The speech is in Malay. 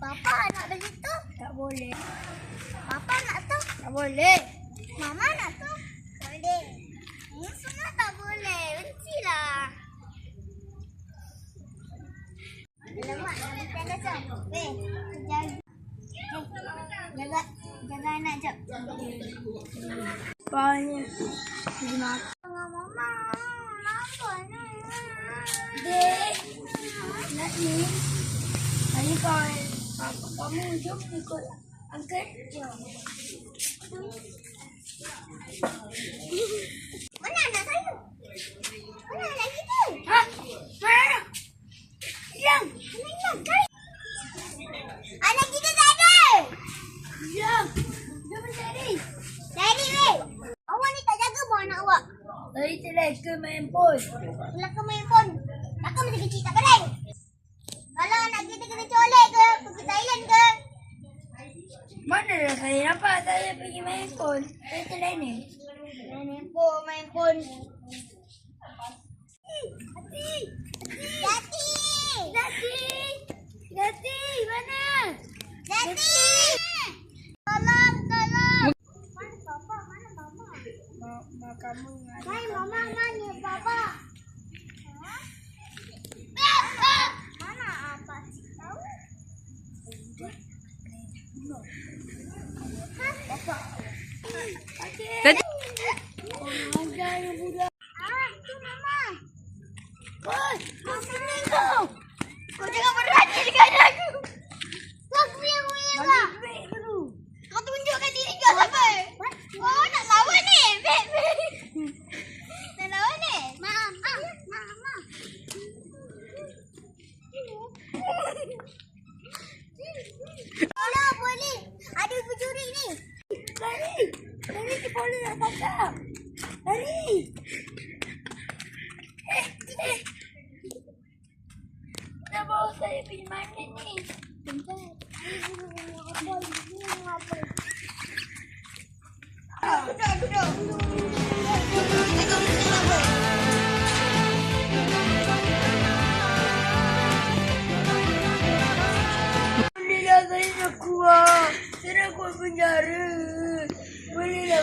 Papa nak beli tu. Tak boleh. Papa nak tu. Tak boleh. Mama nak tu. Boleh. Ini semua tak boleh. Bencilah. Alamak, nak bincang dah tu. Weh, jaga. Eh, jaga, jaga anak jap. Banyak. Pergi makan. Tengah mama. Kenapa ni? Dek. Nak ni. Tadi kau apa kamu jom ikut angkat. Mana anak saya? Mana anak kita? Ha? Mana? Yang. Anak yang kan? Anak kita tak ada. Yang. Jom cari. Dari weh. Awak ni tak jaga pun anak awak. Tadi telefon main pun. Belakang main pun. Takkan masih kecil tak boleh. Kalau anak kita kena colek Mana dah saya nampak saya pergi main pun. Saya telah ni. Main pun, main pun. Hati. Hati. Dati. Dati mana? Hati. Tolong, tolong. Mana papa? Mana mama? Mak, mak kamu Hai mama, mana papa? Ha? Mana apa? Tahu? Tadi. Ajar yang budak. Ah, tu mama. Bos. Apa ni kau? Kau Lari ke bola nak tangkap. Lari. Eh, eh. Nak bawa saya pergi mana ni? Bolehlah saya nak keluar. Saya nak keluar penjara. Bolehlah